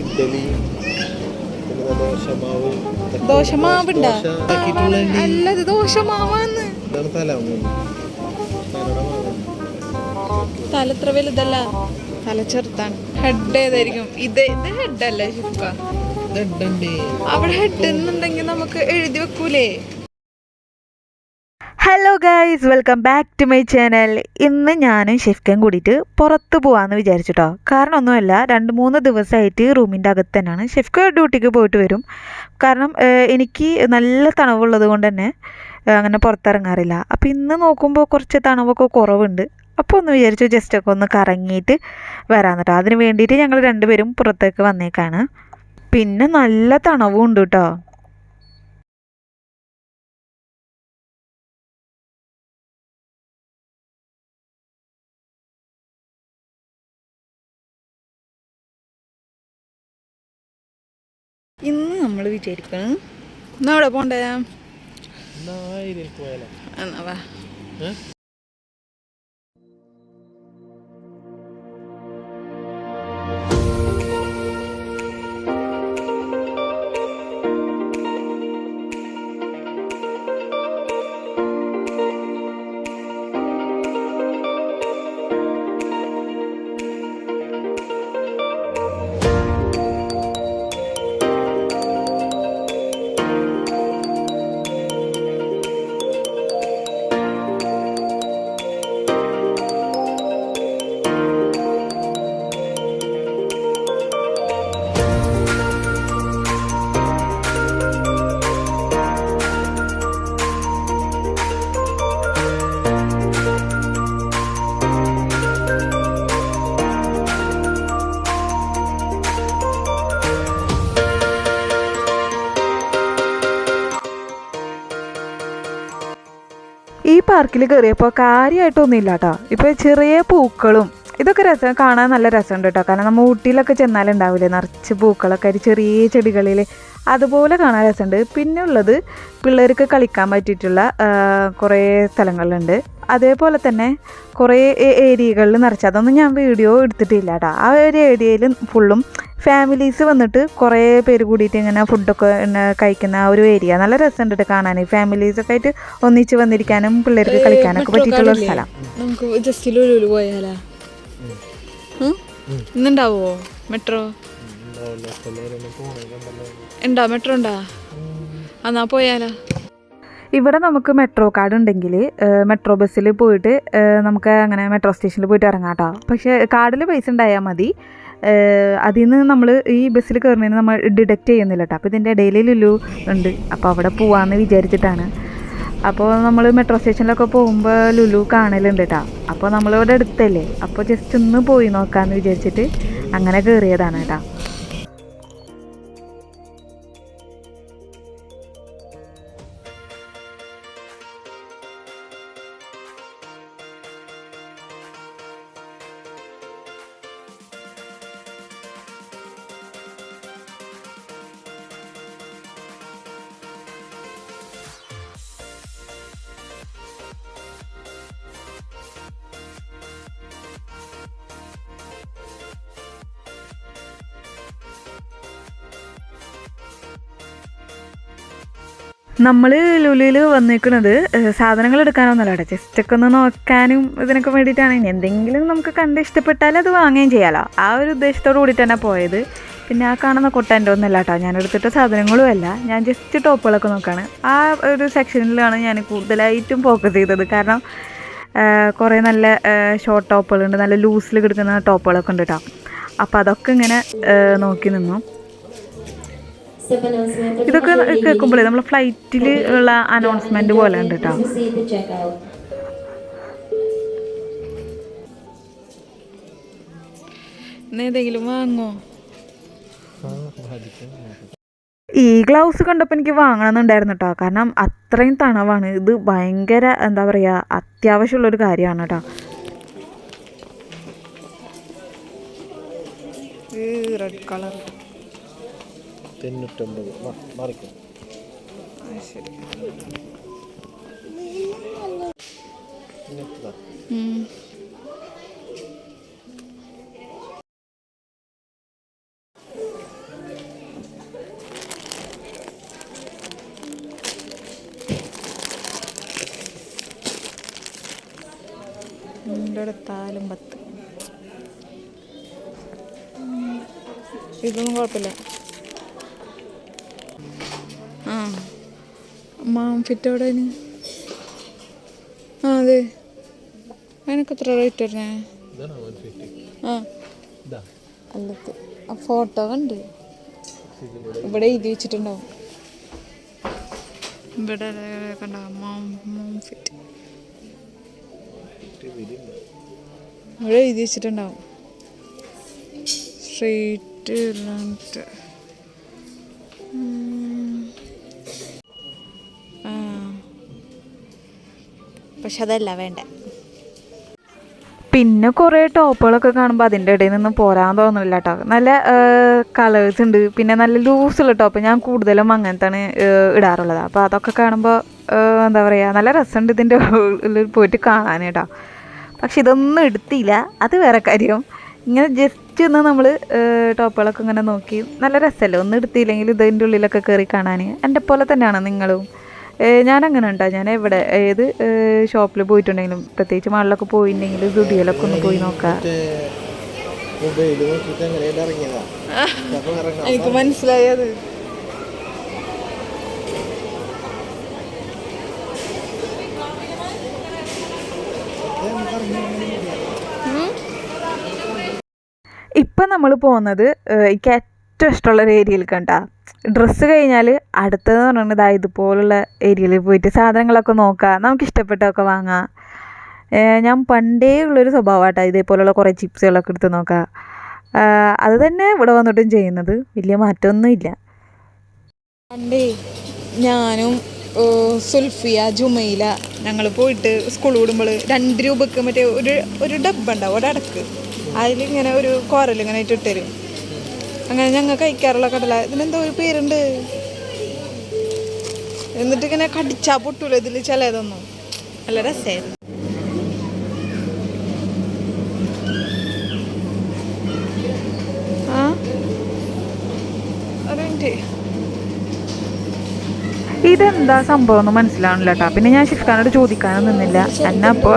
ഇഡ്ഡലി പിന്നെ ദോശമാവ് ഇതൊക്കെ ദോശമാവുണ്ടാ? അല്ല ഇത് ദോശമാവാന്ന്. ഇതാണ് തല തലയുടെ മാവ്. വലുതല്ല? തല ചെറുത്താണ് ഹെഡ് ഏതായിരിക്കും? ഇത് ഇത് ഹെഡ് അല്ലേ അവിടെ ഹെഡ് എന്നുണ്ടെങ്കിൽ നമുക്ക് എഴുതി വെക്കൂലേ? Guys welcome back to my channel ഇന്ന് ഞാനും ഷെഫ്ക്കയും കൂടിയിട്ട് പുറത്ത് പോകാമെന്ന് വിചാരിച്ചിട്ടോ. കാരണം ഒന്നുമല്ല രണ്ട് മൂന്ന് ദിവസമായിട്ട് റൂമിന്റെ അകത്ത് തന്നെയാണ്. ഷെഫ്ക്ക ഡ്യൂട്ടിക്ക് പോയിട്ട് വരും. കാരണം എനിക്ക് നല്ല തണവുള്ളത് കൊണ്ട് തന്നെ അങ്ങനെ പുറത്തിറങ്ങാറില്ല. അപ്പോൾ ഇന്ന് നോക്കുമ്പോൾ കുറച്ച് തണവൊക്കെ കുറവുണ്ട്. അപ്പോൾ ഒന്ന് വിചാരിച്ചു ജസ്റ്റ് ഒക്കെ ഒന്ന് കറങ്ങിയിട്ട് വരാമെന്ന് കേട്ടോ അതിന് വേണ്ടിയിട്ട് ഞങ്ങൾ രണ്ടുപേരും പുറത്തേക്ക് വന്നേക്കാണ്. പിന്നെ നല്ല തണവും ഉണ്ട് കേട്ടോ ഇന്ന് നമ്മൾ വിചാരിക്കണം എന്നാ അവിടെ പോണ്ടേ? എന്നാ വാ. പാർക്കിൽ കയറിയപ്പോൾ കാര്യമായിട്ടൊന്നുമില്ല കേട്ടോ ഇപ്പോൾ ചെറിയ പൂക്കളും ഇതൊക്കെ രസം കാണാൻ നല്ല രസമുണ്ട് കേട്ടോ കാരണം നമ്മൾ ഊട്ടിയിലൊക്കെ ചെന്നാലുണ്ടാവില്ലേ നിറച്ച് പൂക്കളൊക്കെ ഒരു ചെറിയ ചെടികളിൽ അതുപോലെ കാണാൻ രസമുണ്ട്. പിന്നെ ഉള്ളത് പിള്ളേർക്ക് കളിക്കാൻ പറ്റിയിട്ടുള്ള കുറേ സ്ഥലങ്ങളുണ്ട്. അതേപോലെ തന്നെ കുറേ ഏരിയകളിൽ നിറച്ച് അതൊന്നും ഞാൻ വീഡിയോ എടുത്തിട്ടില്ല കേട്ടോ ആ ഒരു ഏരിയയിൽ ഫുള്ളും ഫാമിലീസ് വന്നിട്ട് കുറേ പേര് കൂടിയിട്ട് ഇങ്ങനെ ഫുഡൊക്കെ കഴിക്കുന്ന ആ ഒരു ഏരിയ നല്ല രസമുണ്ട് കേട്ടോ കാണാൻ. ഫാമിലീസൊക്കെ ആയിട്ട് ഒന്നിച്ച് വന്നിരിക്കാനും പിള്ളേർക്ക് കളിക്കാനൊക്കെ പറ്റിയിട്ടുള്ള ഒരു സ്ഥലം. നമുക്ക് ജസ്റ്റ് ലുലുലു പോയാലാ? ഇന്നുണ്ടാവോ മെട്രോ ഉണ്ടാ മെട്രോ ഉണ്ടാ എന്നാ പോയാലോ. ഇവിടെ നമുക്ക് മെട്രോ കാർഡ് ഉണ്ടെങ്കിൽ മെട്രോ ബസ്സിൽ പോയിട്ട് നമുക്ക് അങ്ങനെ മെട്രോ സ്റ്റേഷനിൽ പോയിട്ട് ഇറങ്ങാം കേട്ടോ പക്ഷേ കാർഡിൽ പൈസ ഉണ്ടായാൽ മതി. അതിൽ നിന്ന് നമ്മൾ ഈ ബസ്സിൽ കയറുന്നതിന് നമ്മൾ ഡിഡക്റ്റ് ചെയ്യുന്നില്ല കേട്ടോ അപ്പോൾ ഇതിന്റെ ഇടയിൽ ലുലു ഉണ്ട്. അപ്പോൾ അവിടെ പോവാമെന്ന് വിചാരിച്ചിട്ടാണ്. അപ്പോൾ നമ്മൾ മെട്രോ സ്റ്റേഷനിലൊക്കെ പോകുമ്പോൾ ലുലു കാണലുണ്ട് കേട്ടോ അപ്പോൾ നമ്മളിവിടെ അടുത്തല്ലേ. അപ്പോൾ ജസ്റ്റ് ഒന്ന് പോയി നോക്കാമെന്ന് വിചാരിച്ചിട്ട് അങ്ങനെ കയറിയതാണ് കേട്ടോ നമ്മൾ ലുലുവിൽ വന്നേക്കുന്നത് സാധനങ്ങൾ എടുക്കാനൊന്നുമല്ല കേട്ടോ. ജസ്റ്റ് ഒക്കെ ഒന്ന് നോക്കാനും ഇതിനൊക്കെ വേണ്ടിയിട്ടാണ്. ഇനി എന്തെങ്കിലും നമുക്ക് കണ്ട് ഇഷ്ടപ്പെട്ടാൽ അത് വാങ്ങുകയും ചെയ്യാമല്ലോ ആ ഒരു ഉദ്ദേശത്തോട് കൂടി തന്നെ പോയത്. പിന്നെ ആ കാണുന്ന കൊട്ടന്റെ ഒന്നുമല്ല കേട്ടോ. ഞാൻ എടുത്തിട്ട സാധനങ്ങളും അല്ല. ഞാൻ ജസ്റ്റ് ടോപ്പുകളൊക്കെ നോക്കുകയാണ് ആ ഒരു സെക്ഷനിലാണ് ഞാൻ കൂടുതലായിട്ടും ഫോക്കസ് ചെയ്തത്. കാരണം കുറേ നല്ല ഷോർട്ട് ടോപ്പുകളുണ്ട്. നല്ല ലൂസിൽ കിടക്കുന്ന ടോപ്പുകളൊക്കെ ഉണ്ട് കേട്ടോ. അപ്പോൾ അതൊക്കെ ഇങ്ങനെ നോക്കി നിന്നു. ഇതൊക്കെ കേൾക്കുമ്പോഴേ നമ്മൾ ഫ്ലൈറ്റിൽ ഉള്ള അനൗൺസ്മെന്റ് പോലെ ഉണ്ട് കേട്ടോ ഏതെങ്കിലും വാങ്ങോ? ഈ ഗ്ലൗസ് കണ്ടപ്പോൾ എനിക്ക് വാങ്ങണമെന്നുണ്ടായിരുന്നു കേട്ടോ കാരണം അത്രയും തണവാണ്. ഇത് ഭയങ്കര എന്താ പറയുക അത്യാവശ്യമുള്ളൊരു കാര്യമാണ് കേട്ടോ റെഡ് കളർ തൊണ്ണൂറ്റൊമ്പത് മാറിക്കും. താലും പത്ത്. ഇതൊന്നും കുഴപ്പമില്ല. മാം ഫിറ്റ് എവിടെ ഇനി? ആ അതെ. അതിനൊക്കെ എത്ര റേറ്റ് വരുന്നേ? ആ. അല്ലത്ത് ആ ഫോട്ടോ കണ്ട്. ഇവിടെ എഴുതി വെച്ചിട്ടുണ്ടാവും. ഇവിടെ കണ്ടാവും മോം മോം ഇവിടെ എഴുതി വെച്ചിട്ടുണ്ടാവും. സ്ട്രെയിറ്റ് പക്ഷെ അതല്ല വേണ്ട. പിന്നെ കുറേ ടോപ്പുകളൊക്കെ കാണുമ്പോൾ അതിന്റെ ഇടയിൽ നിന്ന് പോരാൻ തോന്നുന്നില്ല കേട്ടോ നല്ല കളേഴ്സ് ഉണ്ട്. പിന്നെ നല്ല ലൂസുള്ള ടോപ്പ് ഞാൻ കൂടുതലും അങ്ങനത്താണ് ഇടാറുള്ളത്. അപ്പോൾ അതൊക്കെ കാണുമ്പോൾ എന്താ പറയുക നല്ല രസമുണ്ട് ഇതിന്റെ പോയിട്ട് കാണാൻ കേട്ടോ പക്ഷെ ഇതൊന്നും എടുത്തില്ല. അത് വേറെ കാര്യം. ഇങ്ങനെ ജസ്റ്റ് ഒന്ന് നമ്മൾ ടോപ്പുകളൊക്കെ ഇങ്ങനെ നോക്കി നല്ല രസമല്ലേ? ഒന്നും എടുത്തില്ലെങ്കിൽ ഇതിന്റെ ഉള്ളിലൊക്കെ കയറി കാണാൻ എന്റെ പോലെ തന്നെയാണ് നിങ്ങളും? ഞാൻ അങ്ങനെ ഉണ്ടാ ഞാൻ എവിടെ ഏത് ഷോപ്പിൽ പോയിട്ടുണ്ടെങ്കിലും പ്രത്യേകിച്ച് മാളിലൊക്കെ പോയിട്ടുണ്ടെങ്കിൽ ദുടിയിലൊക്കെ ഒന്ന് പോയി നോക്കാം. എനിക്ക് മനസ്സിലായത്. ഇപ്പം നമ്മൾ പോകുന്നത് ഈ എനിക്ക് ഏറ്റവും ഇഷ്ടമുള്ള ഒരു ഏരിയയിൽ കണ്ട. ഡ്രസ്സ് കഴിഞ്ഞാൽ അടുത്തതെന്ന് പറയുന്നത് ഇതാ ഇതുപോലുള്ള ഏരിയയിൽ പോയിട്ട് സാധനങ്ങളൊക്കെ നോക്കാം. നമുക്ക് ഇഷ്ടപ്പെട്ടതൊക്കെ വാങ്ങാം ഞാൻ പണ്ടേ ഉള്ളൊരു സ്വഭാവമാട്ടോ ഇതേപോലുള്ള കുറേ ചിപ്സുകളൊക്കെ എടുത്ത് നോക്കുക അത് തന്നെ ഇവിടെ വന്നിട്ടും ചെയ്യുന്നത്. വലിയ മാറ്റമൊന്നുമില്ല പണ്ടേ ഞാനും സുൽഫിയ ജുമൈല ഞങ്ങൾ പോയിട്ട് സ്കൂൾ വിടുമ്പോൾ രണ്ട് രൂപക്ക് മറ്റേ ഒരു ഒരു ഡബ്ബ ഉണ്ടാവും ഒരടക്ക്. അതിലിങ്ങനെ ഒരു കോരലിങ്ങനെ ഇട്ടിട്ട് ഇട്ടുതരും അങ്ങനെ ഞങ്ങൾ കഴിക്കാറുള്ള കടല ഇതിനെന്തോ ഒരു പേരുണ്ട്. എന്നിട്ട് ഇങ്ങനെ കടിച്ചാ പൊട്ടൂല ഇതിൽ ചിലതൊന്നും. നല്ല രസമായിരുന്നു. ആ? ഒരു ഇതെന്താ സംഭവം എന്ന് മനസ്സിലാവണില്ല കേട്ടോ പിന്നെ ഞാൻ ഷിഫ്ഖാനോട് ചോദിക്കാനും നിന്നില്ല. എന്നെ അപ്പോൾ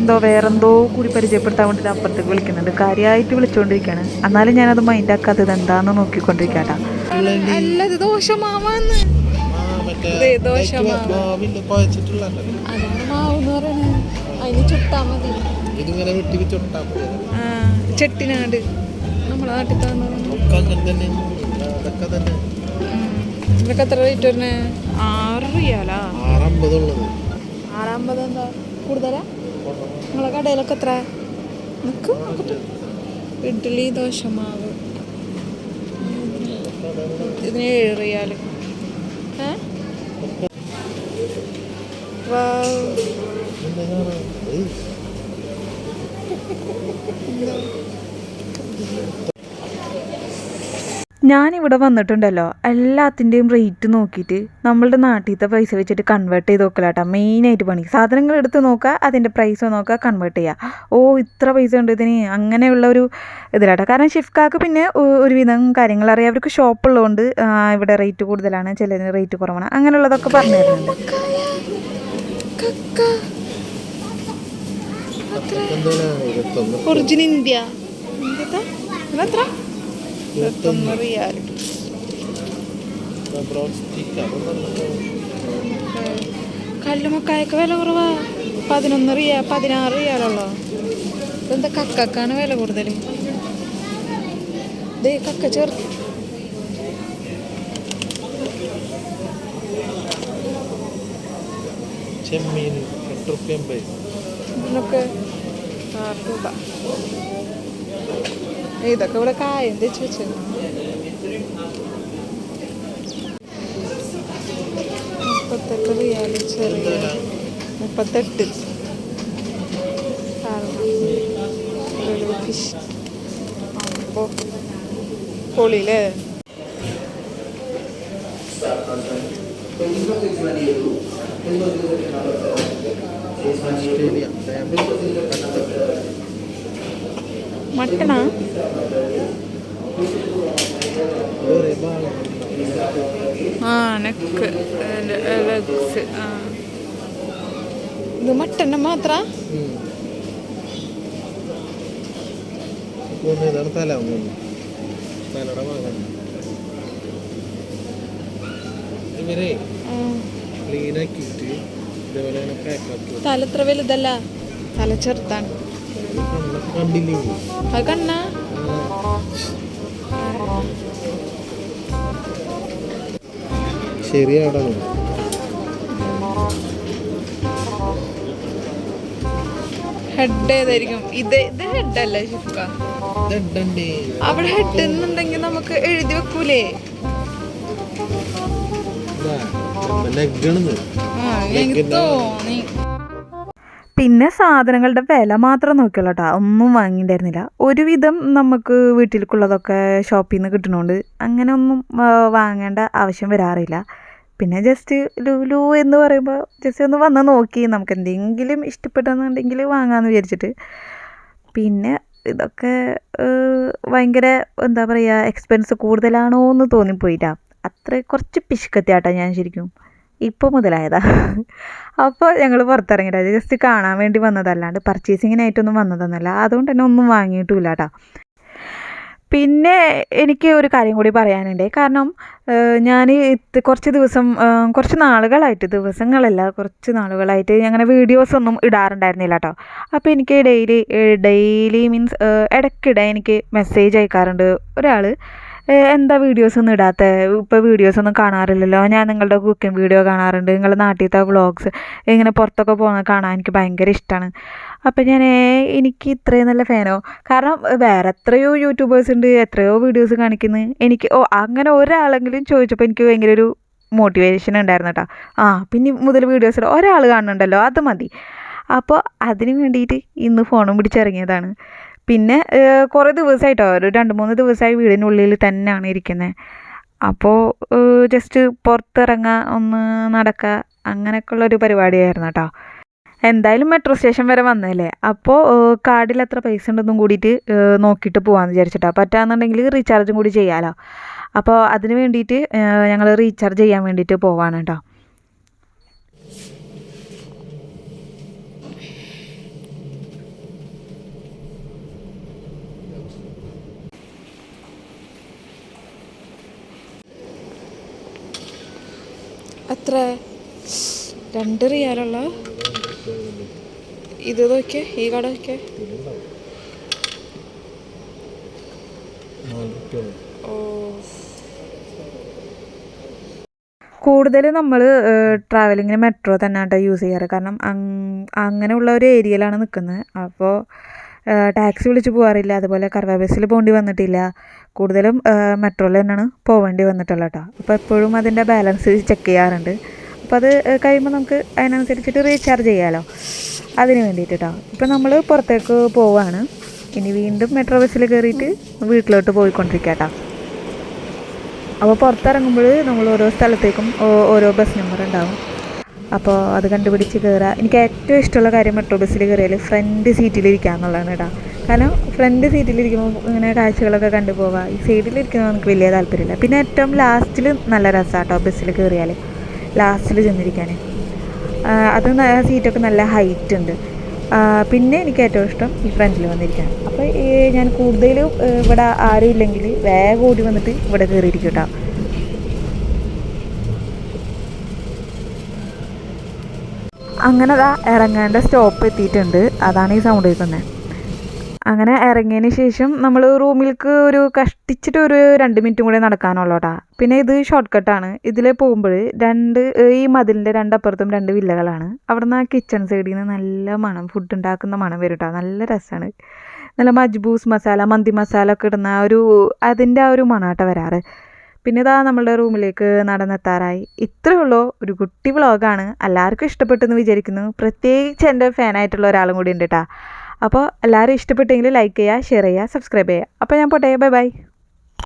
എന്തോ വേറെന്തോ കൂടി പരിചയപ്പെടുത്താൻ വേണ്ടിയിട്ട് അപ്പുറത്തേക്ക് വിളിക്കുന്നുണ്ട്. കാര്യമായിട്ട് വിളിച്ചുകൊണ്ടിരിക്കുകയാണ് എന്നാലും ഞാനത് മൈൻഡ് എന്താണെന്ന് നോക്കിക്കൊണ്ടിരിക്കാം കേട്ടോ ചെട്ടിനാട്. നമ്മളെ നാട്ടിൽ തന്നെ. ഇതൊക്കെ എത്ര റേറ്റ് വരുന്നത് ആറ് റിയാലാ. ആറമ്പതുള്ളത്. എന്താ കൂടുതലാ? നിങ്ങളെ കടയിലൊക്കെ എത്ര? നോക്കട്ടെ ഇഡ്ഡലി ദോശമാവ് ഇതിന് ഏഴ് റിയാൽ. ഏ? വൗ. ഞാനിവിടെ വന്നിട്ടുണ്ടല്ലോ എല്ലാത്തിന്റെയും റേറ്റ് നോക്കിയിട്ട് നമ്മളുടെ നാട്ടിലത്തെ പൈസ വെച്ചിട്ട് കൺവേർട്ട് ചെയ്ത് നോക്കലാട്ടോ മെയിനായിട്ട് പണി. സാധനങ്ങൾ എടുത്ത് നോക്കുക അതിന്റെ പ്രൈസ് നോക്കുക കൺവേർട്ട് ചെയ്യുക. ഓ ഇത്ര പൈസ ഉണ്ട് ഇതിന്. അങ്ങനെയുള്ള ഒരു ഇതിലാട്ടോ. കാരണം ഷിഫ്കാക്ക് പിന്നെ ഒരുവിധം കാര്യങ്ങൾ അറിയാം. അവർക്ക് ഷോപ്പുള്ളതുകൊണ്ട് ഇവിടെ റേറ്റ് കൂടുതലാണ് ചിലതിന് റേറ്റ് കുറവാണ്. അങ്ങനെയുള്ളതൊക്കെ പറഞ്ഞു തരുന്നുണ്ട്. കക്ക ഒറിജിൻ ഇന്ത്യ എന്താ എത്ര ഇരുപത്തൊന്ന് അതൊന്നും കല്ലുമക്കായൊക്കെ വില കുറവാ. പതിനൊന്ന് റിയ പതിനാറ് റിയാലുള്ളോ ഇതെന്താ കക്കാണ് വില കൂടുതൽ ദേ കക്ക ചേർത്ത് ചെമ്മീൻ എട്ട് റുപ്യ ഇതിനൊക്കെ ആറ് രൂപ. ഇതൊക്കെ ഇവിടെ കായം തെച്ച് വെച്ചത് മുപ്പത്തെട്ട് റിയാൽ ചെറിയ. മുപ്പത്തെട്ട്. ഫിഷ് അപ്പോൾ പൊളിയില്ലേ? ഓസ്ട്രേലിയ മട്ടണാ ആ മാത്ര തല തലയുടെ വലുതല്ല തല ചെറുതാണ് കണ്ടില്ലേ? അത് കണ്ണ ശരിയാടാണ് ഹെഡ് ഏതായിരിക്കും? ഇത് ഇത് ഹെഡ് അല്ലേ ഷിഫ്ക അവിടെ ഹെഡ് എന്നുണ്ടെങ്കിൽ നമുക്ക് എഴുതി വെക്കൂലേ? ലെഗാണെന്ന് ആ എനിക്ക് തോന്നി. പിന്നെ സാധനങ്ങളുടെ വില മാത്രം നോക്കിയുള്ളൂ കേട്ടോ ഒന്നും വാങ്ങിയിട്ടുണ്ടായിരുന്നില്ല ഒരുവിധം നമുക്ക് വീട്ടിലേക്കുള്ളതൊക്കെ ഷോപ്പിൽ നിന്ന് കിട്ടുന്നതുകൊണ്ട് അങ്ങനെ ഒന്നും വാങ്ങേണ്ട ആവശ്യം വരാറില്ല. പിന്നെ ജസ്റ്റ് ലുലു എന്ന് പറയുമ്പോൾ ജസ്റ്റ് ഒന്ന് വന്ന് നോക്കി നമുക്ക് എന്തെങ്കിലും ഇഷ്ടപ്പെട്ടെന്നുണ്ടെങ്കിൽ വാങ്ങാമെന്ന് വിചാരിച്ചിട്ട്. പിന്നെ ഇതൊക്കെ ഭയങ്കര എന്താ പറയുക എക്സ്പെൻസ് കൂടുതലാണോ എന്ന് തോന്നിപ്പോയിട്ടാ. അത്ര കുറച്ച് പിശുക്കത്തിയാട്ടാ ഞാൻ ശരിക്കും ഇപ്പോൾ മുതലായതാ. അപ്പോൾ ഞങ്ങൾ പുറത്തിറങ്ങിയിട്ട് ജസ്റ്റ് കാണാൻ വേണ്ടി വന്നതല്ലാണ്ട് പർച്ചേസിങ്ങിനായിട്ടൊന്നും വന്നതൊന്നുമല്ല. അതുകൊണ്ട് തന്നെ ഒന്നും വാങ്ങിയിട്ടുമില്ല കേട്ടോ പിന്നെ എനിക്ക് ഒരു കാര്യം കൂടി പറയാനുണ്ട്. കാരണം ഞാൻ കുറച്ച് ദിവസം കുറച്ച് നാളുകളായിട്ട് ദിവസങ്ങളല്ല കുറച്ച് നാളുകളായിട്ട് അങ്ങനെ വീഡിയോസ് ഒന്നും ഇടാറുണ്ടായിരുന്നില്ല കേട്ടോ അപ്പോൾ എനിക്ക് ഡെയിലി ഡെയിലി മീൻസ് ഇടയ്ക്കിടെ എനിക്ക് മെസ്സേജ് അയക്കാറുണ്ട് ഒരാൾ എന്താ വീഡിയോസ് ഒന്നും ഇടാത്ത? ഇപ്പോൾ വീഡിയോസ് ഒന്നും കാണാറില്ലല്ലോ. ഞാൻ നിങ്ങളുടെ കുക്കിംഗ് വീഡിയോ കാണാറുണ്ട്. നിങ്ങളുടെ നാട്ടിലത്തെ വ്ളോഗ്സ് ഇങ്ങനെ പുറത്തൊക്കെ പോകുന്നത് കാണാൻ എനിക്ക് ഭയങ്കര ഇഷ്ടമാണ് അപ്പം ഞാൻ എനിക്ക് ഇത്രയും നല്ല ഫാനോ കാരണം വേറെ എത്രയോ യൂട്യൂബേഴ്സ് ഉണ്ട്. എത്രയോ വീഡിയോസ് കാണിക്കുന്നത് എനിക്ക് ഓ അങ്ങനെ ഒരാളെങ്കിലും ചോദിച്ചപ്പോൾ എനിക്ക് ഭയങ്കര ഒരു മോട്ടിവേഷൻ ഉണ്ടായിരുന്നു കേട്ടോ ആ പിന്നെ മുതൽ വീഡിയോസ് ഒരാൾ കാണുന്നുണ്ടല്ലോ. അത് മതി. അപ്പോൾ അതിന് വേണ്ടിയിട്ട് ഇന്ന് ഫോണും പിടിച്ചിറങ്ങിയതാണ്. പിന്നെ കുറേ ദിവസമായിട്ടോ ഒരു രണ്ട് മൂന്ന് ദിവസമായി വീടിനുള്ളിൽ തന്നെയാണ് ഇരിക്കുന്നത് അപ്പോൾ ജസ്റ്റ് പുറത്തിറങ്ങുക ഒന്ന് നടക്കുക അങ്ങനെയൊക്കെയുള്ളൊരു പരിപാടിയായിരുന്നു കേട്ടോ എന്തായാലും മെട്രോ സ്റ്റേഷൻ വരെ വന്നതല്ലേ? അപ്പോൾ കാർഡിൽ എത്ര പൈസ ഉണ്ടെന്നും കൂടിയിട്ട് നോക്കിയിട്ട് പോകാമെന്ന് വിചാരിച്ചിട്ടാണ് പറ്റാന്നുണ്ടെങ്കിൽ റീചാർജും കൂടി ചെയ്യാമല്ലോ അപ്പോൾ അതിന് വേണ്ടിയിട്ട് ഞങ്ങൾ റീചാർജ് ചെയ്യാൻ വേണ്ടിയിട്ട് പോവാണ് കേട്ടോ എത്ര? രണ്ട് റിയാലുള്ള? ഇത് നോക്കിയേ ഈ കട നോക്കിയേ. ഓ. കൂടുതൽ നമ്മൾ ട്രാവലിങ്ങിന് മെട്രോ തന്നെ കേട്ടോ യൂസ് ചെയ്യാറ്. കാരണം അങ്ങനെയുള്ള ഒരു ഏരിയയിലാണ് നിൽക്കുന്നത് അപ്പോൾ ടാക്സി വിളിച്ച് പോകാറില്ല അതുപോലെ കർവാ ബസ്സിൽ പോകേണ്ടി വന്നിട്ടില്ല. കൂടുതലും മെട്രോയിൽ തന്നെയാണ് പോവേണ്ടി വന്നിട്ടുള്ളത് കേട്ടോ അപ്പോൾ എപ്പോഴും അതിന്റെ ബാലൻസ് ചെക്ക് ചെയ്യാറുണ്ട്. അപ്പോൾ അത് കഴിയുമ്പോൾ നമുക്ക് അതിനനുസരിച്ചിട്ട് റീചാർജ് ചെയ്യാമല്ലോ അതിന് വേണ്ടിയിട്ട് കേട്ടോ ഇപ്പോൾ നമ്മൾ പുറത്തേക്ക് പോവാണ്. ഇനി വീണ്ടും മെട്രോ ബസ്സിൽ കയറിയിട്ട് വീട്ടിലോട്ട് പോയിക്കൊണ്ടിരിക്കുക കേട്ടോ അപ്പോൾ പുറത്തിറങ്ങുമ്പോൾ നമ്മൾ ഓരോ സ്ഥലത്തേക്കും ഓരോ ബസ് നമ്പർ ഉണ്ടാവും. അപ്പോൾ അത് കണ്ടുപിടിച്ച് കയറുക എനിക്ക് ഏറ്റവും ഇഷ്ടമുള്ള കാര്യം മെട്രോ ബസ്സിൽ കയറിയാൽ ഫ്രണ്ട് സീറ്റിലിരിക്കുക എന്നുള്ളതാണ് കേട്ടോ കാരണം ഫ്രണ്ട് സീറ്റിലിരിക്കുമ്പോൾ ഇങ്ങനെ കാഴ്ചകളൊക്കെ കണ്ടു പോവുക ഈ സൈഡിലിരിക്കുന്നത് നമുക്ക് വലിയ താല്പര്യമില്ല. പിന്നെ ഏറ്റവും ലാസ്റ്റിൽ നല്ല രസമാണ് കേട്ടോ ബസ്സിൽ കയറിയാൽ ലാസ്റ്റിൽ ചെന്നിരിക്കാൻ അത് സീറ്റൊക്കെ നല്ല ഹൈറ്റ് ഉണ്ട്. പിന്നെ എനിക്ക് ഏറ്റവും ഇഷ്ടം ഈ ഫ്രണ്ടിൽ വന്നിരിക്കാൻ അപ്പോൾ ഞാൻ കൂടുതലും ഇവിടെ ആരും ഇല്ലെങ്കിൽ വേഗം ഓടി വന്നിട്ട് ഇവിടെ കയറിയിരിക്കും കേട്ടോ അങ്ങനെ അതാ ഇറങ്ങേണ്ട സ്റ്റോപ്പ് എത്തിയിട്ടുണ്ട്. അതാണ് ഈ സൗണ്ട് കേൾക്കുന്നത് അങ്ങനെ ഇറങ്ങിയതിന് ശേഷം നമ്മൾ റൂമിലേക്ക് ഒരു കഷ്ടിച്ചിട്ട് ഒരു രണ്ട് മിനിറ്റും കൂടെ നടക്കാനുള്ളൂട്ടാ. പിന്നെ ഇത് ഷോർട്ട് കട്ടാണ് ഇതിൽ പോകുമ്പോൾ രണ്ട് ഈ മതിലിന്റെ രണ്ടപ്പുറത്തും രണ്ട് വില്ലകളാണ്. അവിടെ നിന്ന് ആ കിച്ചൺ സൈഡിൽ നിന്ന് നല്ല മണം ഫുഡ് ഉണ്ടാക്കുന്ന മണം വരും കേട്ടോ നല്ല രസമാണ് നല്ല മജ്ബൂസ് മസാല മന്തി മസാല ഒക്കെ ഇടുന്ന ആ ഒരു അതിന്റെ ആ ഒരു മണാട്ട വരാറ്. പിന്നെ ഇതാ നമ്മളുടെ റൂമിലേക്ക് നടന്നെത്താറായി. ഇത്രയേ ഉള്ളൂ ഒരു കുട്ടി വ്ളോഗാണ്. എല്ലാവർക്കും ഇഷ്ടപ്പെട്ടെന്ന് വിചാരിക്കുന്നു. പ്രത്യേകിച്ച് എന്റെ ഫാനായിട്ടുള്ള ഒരാളും കൂടി ഉണ്ട് കേട്ടോ അപ്പോൾ എല്ലാവരും ഇഷ്ടപ്പെട്ടെങ്കിൽ ലൈക്ക് ചെയ്യുക ഷെയർ ചെയ്യുക സബ്സ്ക്രൈബ് ചെയ്യുക. അപ്പോൾ ഞാൻ പോട്ടെ ബൈ ബൈ.